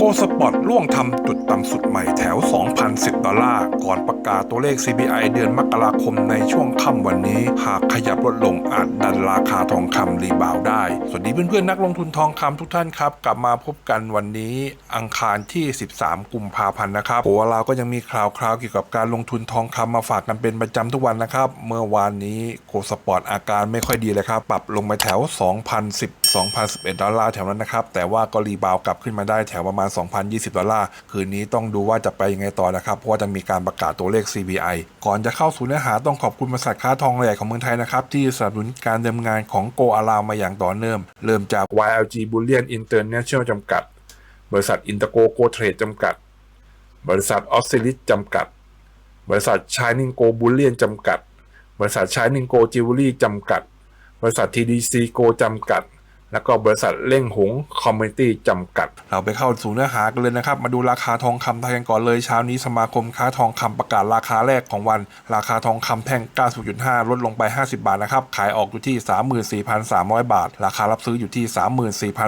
โกสปอร์ตล่วงทำจุดต่ำสุดใหม่แถว 2,010 ดอลลาร์ ก่อนประกาศตัวเลข CPI เดือนมกราคมในช่วงค่ำวันนี้ หากขยับลดลงอาจดันราคาทองคำรีบาวด์ได้ สวัสดีเพื่อนๆนักลงทุนทองคำทุกท่านครับ กลับมาพบกันวันนี้ อังคารที่ 13 กุมภาพันธ์นะครับโอ้เราก็ยังมีข่าวคราวเกี่ยวกับการลงทุนทองคำมาฝากกันเป็นประจำทุกวันนะครับ เมื่อวานนี้โกสปอร์ตอาการไม่ค่อยดีเลยครับ ปรับลงไปแถว 2,010 2,011 ดอลลาร์แถวนั้นนะครับ แต่ว่าก็รีบาวกลับขึ้นมาได้แถวประมาณ 2,020 ดอลลาร์ คืนนี้ต้องดูว่าจะไปยังไงต่อนะครับ เพราะว่าจะมีการประกาศตัวเลข CPI ก่อนจะเข้าสู่เนื้อหาต้องขอบคุณบริษัทค้าทองใหญ่ของเมืองไทยนะครับ ที่สนับสนุนการดำเนินงานของโกอาลามาอย่างต่อเนื่อง เริ่มจาก YLG Bullion International จำกัด บริษัท Intergo Go Trade จำกัด บริษัท o s c i l i s จำกัด บริษัท Shining Go Bullion จำกัด บริษัท Shining Go Jewelry จำกัดบริษัท TDC Go จำกัด แล้วก็บริษัทเล่งหงคอมมิตี้จำกัด เราไปเข้าสู่เนื้อหากันเลยนะครับ มาดูราคาทองคำไทยกันก่อนเลยเช้านี้สมาคมค้าทองคำประกาศราคาแรกของวัน ราคาทองคำแท่ง 90.5 ลดลงไป 50 บาทนะครับ ขายออกอยู่ที่ 34,300 บาท ราคารับซื้ออยู่ที่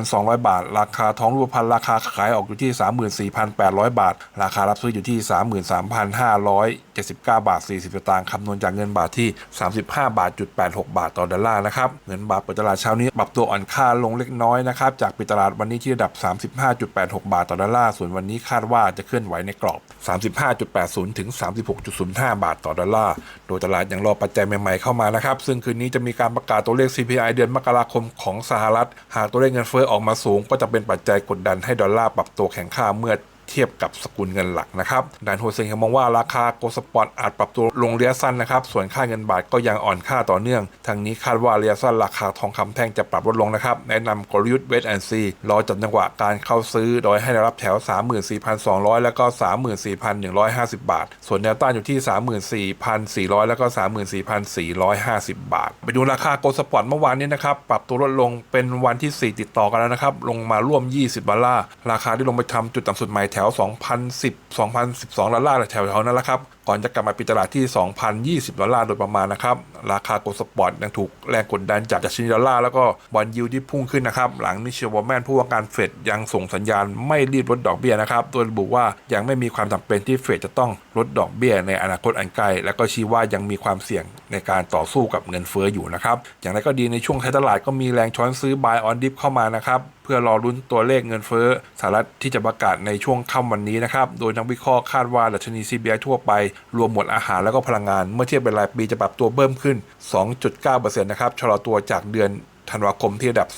34,200 บาท ราคาทองรูปพรรณราคาขายออกอยู่ที่ 34,800 บาท ราคารับซื้ออยู่ที่ 33,579 บาท 40สตางค์คำนวณจากเงินบาทที่ 35.86 บาทต่อดอลลาร์นะครับ เงินบาทเปิดตลาดเช้านี้ปรับตัวอ่อนค่าลงเล็กน้อยนะครับ จากปิดตลาดวันนี้ที่ระดับ 35.86 บาทต่อดอลลาร์ ส่วนวันนี้คาดว่าจะเคลื่อนไหวในกรอบ 35.80 ถึง 36.05 บาทต่อดอลลาร์ โดยตลาดยังรอปัจจัยใหม่ๆเข้ามานะครับ ซึ่งคืนนี้จะมีการประกาศตัวเลข CPI เดือนมกราคมของสหรัฐ หากตัวเลขเงินเฟ้อออกมาสูง ก็จะเป็นปัจจัยกดดันให้ดอลลาร์ปรับตัวแข็งค่าเมื่อ เทียบกับสกุลเงินหลักนะครับดานโฮเซนยังมองว่าราคาโกลสปอร์ตอาจปรับตัวลงระยะสั้นนะครับ ส่วนค่าเงินบาทก็ยังอ่อนค่าต่อเนื่อง ทางนี้คาดว่าระยะสั้นราคาทองคำแท่งจะปรับลดลงนะครับ แนะนำกลยุทธ์เวทแอนซีรอจับจังหวะการเข้าซื้อ โดยให้ได้รับแถว 34,200 แล้วก็ 34,150 บาท ส่วนแนวต้านอยู่ที่ 34,400 แล้วก็ 34,450 บาท ไปดูราคาโกลสปอร์ตเมื่อวานนี้นะครับ ปรับตัวลดลงเป็นวันที่ 4 ติดต่อกันแล้วนะครับ ลงมาร่วม 20ดอลลาร์ ราคาที่ลงไปทำจุดต่ำสุดใหม่แถว 2010 2012 ดอลลาร์แถวๆนั้นแหละครับ ก่อนจะกลับมาปิดตลาดที่ 2,020 ดอลลาร์โดยประมาณนะครับ ราคาโกลด์สปอร์ตยังถูกแรงกดดันจากดัชนีดอลลาร์แล้วก็บอลยูที่พุ่งขึ้นนะครับ หลังมิเชลวอแมนผู้ว่าการเฟดยังส่งสัญญาณไม่รีบลดดอกเบี้ยนะครับ โดยระบุว่ายังไม่มีความจำเป็นที่เฟดจะต้องลดดอกเบี้ยในอนาคตอันใกล้และก็ชี้ว่ายังมีความเสี่ยงในการต่อสู้กับเงินเฟ้ออยู่นะครับ อย่างไรก็ดีในช่วงท้ายตลาดก็มีแรงช้อนซื้อ buy on dip เข้ามานะครับ พื่อรอรุ้นตัวเลขเงินเฟ้อสหรัฐที่จะประกาศในช่วงค่ำวันนี้นะครับ โดยนักวิเคราะห์คาดว่าดัชนี CPI ทั่วไป รวมหมวดอาหารแล้วก็พลังงาน เมื่อเทียบเป็นรายปีจะปรับตัวเพิ่มขึ้น 2.9%นะครับชะลอตัวจากเดือน ธันวาคมที่ระดับ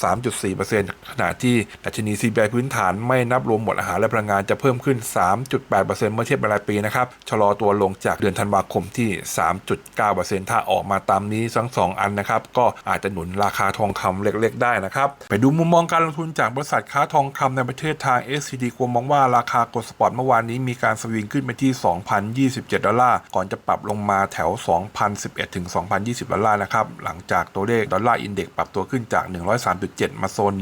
3.4%ขณะที่ดัชนี CPI พื้นฐานไม่นับรวมหมวดอาหารและพลังงานจะเพิ่มขึ้น 3.8%เมื่อเทียบเป็นรายปีนะครับ ชะลอตัวลงจากเดือนธันวาคมที่ 3.9%ถ้าออกมาตามนี้ทั้งสองอันนะครับ ก็อาจจะหนุนราคาทองคำเล็กๆ ได้นะครับ ไปดูมุมมองการลงทุนจากบริษัทค้าทองคำในประเทศทาง SCD กวมมองว่าราคากดสปอร์ตเมื่อวานนี้มีการสวิงขึ้นไปที่ 2,027 ดอลลาร์ ก่อนจะปรับลงมาแถว 2,011ถึง2,020 ดอลลาร์นะครับ หลังจากตัวเลขดอลลาร์อินเด็กซ์ปรับตัวขึ้นจาก 103.7 มาโซน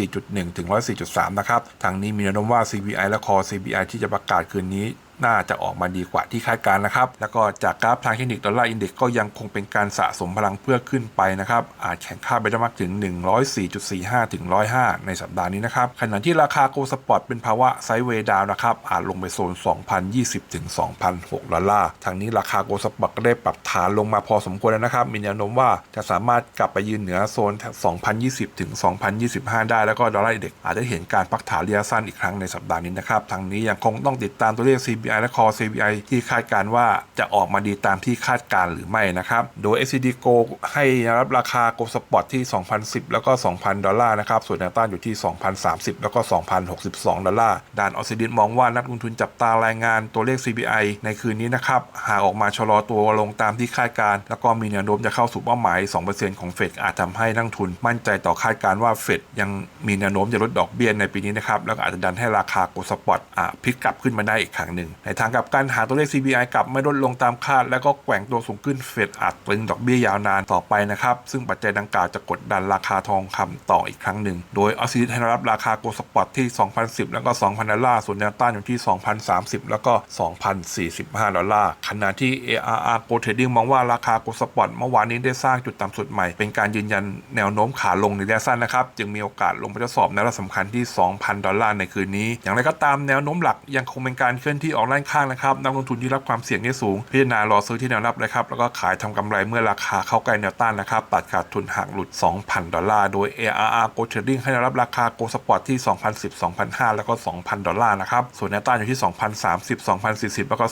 104.1 ถึง 104.3 นะครับ ทางนี้มีแนวโน้มว่า CPI และ Core CPI ที่จะประกาศคืนนี้น่าจะออกมาดีกว่าที่คาดการนะครับ แล้วก็จากกราฟทางเทคนิคดอลลาร์อินเด็กก็ยังคงเป็นการสะสมพลังเพื่อขึ้นไปนะครับ อาจแข็งค่าไปได้มากถึง 104.45 ถึง 105 ในสัปดาห์นี้นะครับ ขณะที่ราคาโกลด์สปอร์ตเป็นภาวะไซด์เวย์ดาวนะครับ อาจลงไปโซน 2,020 ถึง 2,006 ดอลลาร์ ทางนี้ราคาโกลด์สปอร์ตก็ได้ปรับฐานลงมาพอสมควรแล้วนะครับ มีแนวโน้มว่าจะสามารถกลับไปยืนเหนือโซน 2,020 ถึง 2,025 ได้ แล้วก็ดอลลาร์อินเด็กอาจจะเห็นการพักฐานระยะสั้นอีกครั้งในสัปดาห์นี้นะครับ ทางนี้ยังคงต้องติดตามตัวเลข CPI และ Core CPI ที่คาดการว่าจะออกมาดีตามที่คาดการหรือไม่นะครับ โดย SCD Go ให้รับราคา Go Spot ที่ 2,010 แล้วก็ 2,000 ดอลลาร์นะครับ ส่วนแนวต้านอยู่ที่ 2,030 แล้วก็ 2,062 ดอลลาร์ด้านออสซิดินมองว่านักลงทุนจับตารายงานตัวเลข CPI ในคืนนี้นะครับ หากออกมาชะลอตัวลงตามที่คาดการ แล้วก็มีแนวโน้มจะเข้าสู่เป้าหมาย 2%ของเฟดอาจทำให้นักลงทุน มั่นใจต่อคาดการว่าเฟดยังมีแนวโน้มจะลดดอกเบี้ยในปีนี้นะครับ แล้วก็อาจจะดันให้ราคา Go Spot อะพลิกกลับขึ้นมาได้อีกครั้งหนึ่งในทางกับการหาตัวเลข CPI กลับไม่ลดลงตามคาด แล้วก็แกว่งตัวสูงขึ้นเฟดอาจตรึงดอกเบี้ยยาวนานต่อไปนะครับซึ่งปัจจัยดังกล่าวจะกดดันราคาทองคำต่ออีกครั้งหนึ่ง โดยออสซิลให้รับราคาโกลสปอตที่ 2,010 แล้วก็ 2,000 ดอลลาร์ ส่วนแนวต้านอยู่ที่ 2,030 แล้วก็ 2,045 ดอลลาร์ ขณะที่ ARR Gold Trading มองว่าราคาโกลสปอตเมื่อวานนี้ได้สร้างจุดต่ำสุดใหม่ เป็นการยืนยันแนวโน้มขาลงในระยะสั้นนะครับ จึงมีโอกาสลงไปทดสอบแนวรับสำคัญที่ 2,000 ดอลลาร์ในคืนนี้ อย่างไรก็ตามแนวโน้มหลักยังคงเป็นการเคลื่อนที่ออกด้านข้างนะครับนักลงทุนที่รับความเสี่ยงที่สูง พิจารณารอซื้อที่แนวรับเลยครับแล้วก็ขายทำกำไรเมื่อราคาเข้าใกล้แนวต้านนะครับตัดขาดทุนหากหลุด 2,000 ดอลลาร์โดย ARR Gold Trading ให้แนวรับราคา Gold Spot ที่ 2,010 2,500แล้วก็ 2,000 ดอลลาร์นะครับส่วนแนวต้านอยู่ที่ 2,030 2,040 แล้วก็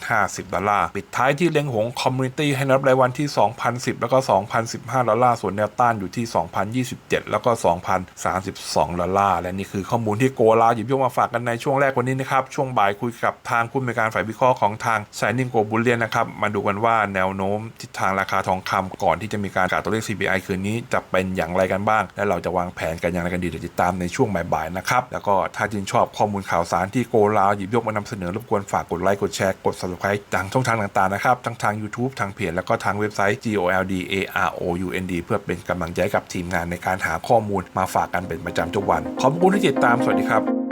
2,050 ดอลลาร์ปิดท้ายที่เล็งหงคอมมูนิตี้ให้แนวรับรายวันที่ 2,010 แล้วก็ 2,015 ดอลลาร์ส่วนแนวต้านอยู่ที่ 2,027 แล้วก็ 2,032 ดอลลาร์และนี่คือข้อมูลที่โกลาหยิบยกมาฝากกันในช่วงแรกวันนี้นะครับช่วงบ่ายคุยกับทางผู้อำนการฝ่ายวิเคราะห์ของทาง s i g n i n g Go Bullion นะครับมาดูกันว่าแนวโน้มทิศทางราคาทองคำก่อนที่จะมีการประกาศตัวเลข CPI คืนนี้จะเป็นอย่างไรกันบ้าง และเราจะวางแผนกันอย่างไรกันดีเดี๋ยวติดตามในช่วงบ่ายๆนะครับแล้วก็ถ้าจินชอบข้อมูลข่าวสารที่โกลาหยิบยกมานำเสนอรบกวนฝากกดไลค์กดแชร์กด subscribe ทางช่องทางต่างๆนะครับทั้งทาง YouTube ทางเพจแล้วก็ทางเว็บไซต์ goldaround เพื่อเป็นกำลังใจกับทีมงานในการหาข้อมูลมาฝากกันเป็นประจำทุกวันขอบคุณที่ติดตามสวัสดีครับ